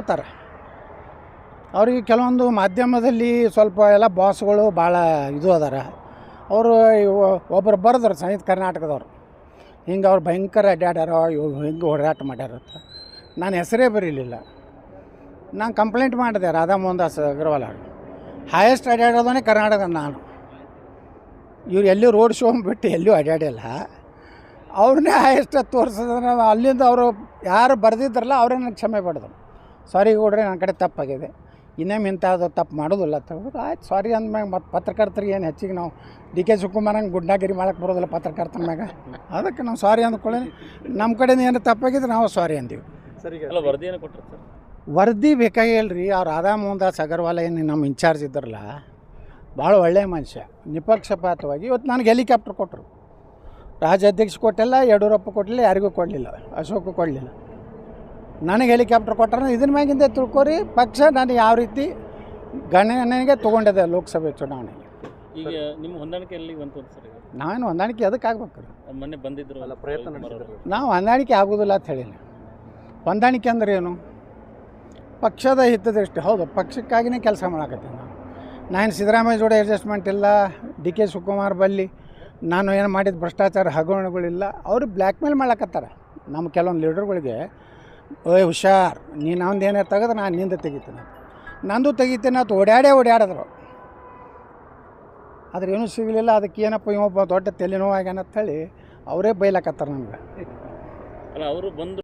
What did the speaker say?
ಮಾಡಕತ್ತಾರೆ ಅವ್ರಿಗೆ ಕೆಲವೊಂದು ಮಾಧ್ಯಮದಲ್ಲಿ ಸ್ವಲ್ಪ ಎಲ್ಲ ಬಾಸ್ಗಳು ಭಾಳ ಇದು ಅದಾರ. ಅವರು ಒಬ್ಬರು ಬರೆದ್ರು ಸಂಯುಕ್ತ ಕರ್ನಾಟಕದವ್ರು. ಹಿಂಗೆ ಅವ್ರು ಭಯಂಕರ ಅಡ್ಡಾಡ್ಯಾರ ಹಿಂಗೆ ಹೋರಾಟ ಮಾಡ್ಯಾರ ಅಂತ. ನಾನು ಹೆಸರೇ ಬರೀಲಿಲ್ಲ. ನಾನು ಕಂಪ್ಲೇಂಟ್ ಮಾಡಿದೆ ರಾಧಾ ಮೋಹನ್ದಾಸ್ ಅಗರ್ವಾಲ್ ಅವರು ಹೈಯೆಸ್ಟ್ ಅಡ್ಡಾಡೋದೇ ಕರ್ನಾಟಕ ನಾನು. ಇವ್ರು ಎಲ್ಲೂ ರೋಡ್ ಶೋ ಬಿಟ್ಟು ಎಲ್ಲೂ ಅಡ್ಡಾಡಿಲ್ಲ ಅವ್ರನ್ನೇ ಹೈಯೆಸ್ಟ್ ತೋರಿಸಿದ್ರೆ ಅಲ್ಲಿಂದ ಅವರು ಯಾರು ಬರೆದಿದ್ರಲ್ಲ ನನಗೆ ಕ್ಷಮೆ ಪಡೆದ್ರು. ಸಾರಿ ಗೌಡ್ರೆ ನನ್ನ ಕಡೆ ತಪ್ಪಾಗಿದೆ. ಇನ್ನೇನು ಇಂಥದ್ದು ತಪ್ಪು ಮಾಡೋದಿಲ್ಲ ತಗೋದು ಆಯ್ತು ಸಾರಿ ಅಂದ್ಮ್ಯಾಗ ಮತ್ತು ಪತ್ರಕರ್ತರಿಗೆ ಏನು ಹೆಚ್ಚಿಗೆ ನಾವು ಡಿ ಕೆ ಶಿವಕುಮಾರಂಗೆ ಗುಡ್ಡಾಗಿರಿ ಮಾಡಕ್ಕೆ ಬರೋದಿಲ್ಲ ಪತ್ರಕರ್ತನ ಮ್ಯಾಗ. ಅದಕ್ಕೆ ನಾವು ಸಾರಿ ಅಂದ್ಕೊಳ್ಳಿ ನಮ್ಮ ಕಡೆಯಿಂದ ಏನು ತಪ್ಪಾಗಿದ್ರೆ ನಾವು ಸಾರಿ ಅಂದೀವಿ. ಸರ್ ಈಗ ಅಲ್ಲ ವರದಿಯನ್ನು ಕೊಟ್ಟರು ಸರ್. ವರದಿ ಬೇಕಾಗಿಲ್ರಿ ರೀ ಅವ್ರು ರಾಧಾ ಮೋಹನ್ದಾಸ್ ಅಗರ್ವಾಲ ಏನು ನಮ್ಮ ಇನ್ಚಾರ್ಜ್ ಇದ್ರಲ್ಲ ಭಾಳ ಒಳ್ಳೆಯ ಮನುಷ್ಯ ನಿಪಕ್ಷಪಾತವಾಗಿ ಇವತ್ತು ನನಗೆ ಹೆಲಿಕಾಪ್ಟರ್ ಕೊಟ್ಟರು ರಾಜ್ಯಾಧ್ಯಕ್ಷ ಕೊಟ್ಟಿಲ್ಲ ಯಡಿಯೂರಪ್ಪ ಕೊಟ್ಟಿಲ್ಲ ಯಾರಿಗೂ ಕೊಡಲಿಲ್ಲ ಅಶೋಕ ಕೊಡಲಿಲ್ಲ. ನನಗೆ ಹೆಲಿಕಾಪ್ಟರ್ ಕೊಟ್ಟಾರ ಇದನ್ನ ಮ್ಯಾಗಿಂದ ತಿಳ್ಕೊರಿ ಪಕ್ಷ ನಾನು ಯಾವ ರೀತಿ ಗಣನೆಗೆ ತೊಗೊಂಡಿದೆ ಲೋಕಸಭೆ ಚುನಾವಣೆಗೆ. ಈಗ ನಿಮ್ಮ ಹೊಂದಾಣಿಕೆ ಎಲ್ಲಿ ಬಂತು ಸರ್ ನಾವೇನು ಹೊಂದಾಣಿಕೆ ಅದಕ್ಕೆ ಆಗ್ಬೇಕು? ಮೊನ್ನೆ ಬಂದಿದ್ರು ಅಲ್ಲ ಪ್ರಯತ್ನ ನಾವು ಹೊಂದಾಣಿಕೆ ಆಗೋದಿಲ್ಲ ಅಂತ ಹೇಳಿಲ್ಲ. ಹೊಂದಾಣಿಕೆ ಅಂದ್ರೆ ಏನು? ಪಕ್ಷದ ಹಿತದೃಷ್ಟಿ. ಹೌದು ಪಕ್ಷಕ್ಕಾಗಿನೇ ಕೆಲಸ ಮಾಡಾಕತ್ತೀನಿ ನಾನು. ನಾನು ಸಿದ್ದರಾಮಯ್ಯ ಜೋಡಿ ಅಡ್ಜಸ್ಟ್ಮೆಂಟ್ ಇಲ್ಲ ಡಿ ಕೆ ಶಿವಕುಮಾರ್ ಬಲ್ಲಿ ನಾನು ಏನು ಮಾಡಿದ ಭ್ರಷ್ಟಾಚಾರ ಹಗರಣಗಳಿಲ್ಲ ಅವರು ಬ್ಲ್ಯಾಕ್ ಮೇಲ್ ಮಾಡ್ಲಕತ್ತಾರ ನಮ್ಮ ಕೆಲವೊಂದು ಲೀಡರ್ಗಳಿಗೆ ಓಯ್, ಹುಷಾರ್. ನೀ ಅವ್ನು ಏನೇ ತೆಗೆದ್ರೆ ನಾನು ನಿಂದ ತೆಗಿತೀನಿ. ನಂದು ತೆಗಿತೀನಿ ಅಂತ ಓಡಾಡೇ ಓಡಾಡಿದ್ರು ಆದ್ರೆ ಏನೂ ಸಿಗಲಿಲ್ಲ. ಅದಕ್ಕೆ ಏನಪ್ಪ ಇವೊಬ್ಬ ದೊಡ್ಡ ತಲೆನೋವು ಆಗ್ಯಾನ ಅಂತ ಹೇಳಿ ಅವರೇ ಬೈಲಕತ್ತಾರೆ ನಮ್ಗೆ. ಅಲ್ಲ, ಅವರು ಬಂದು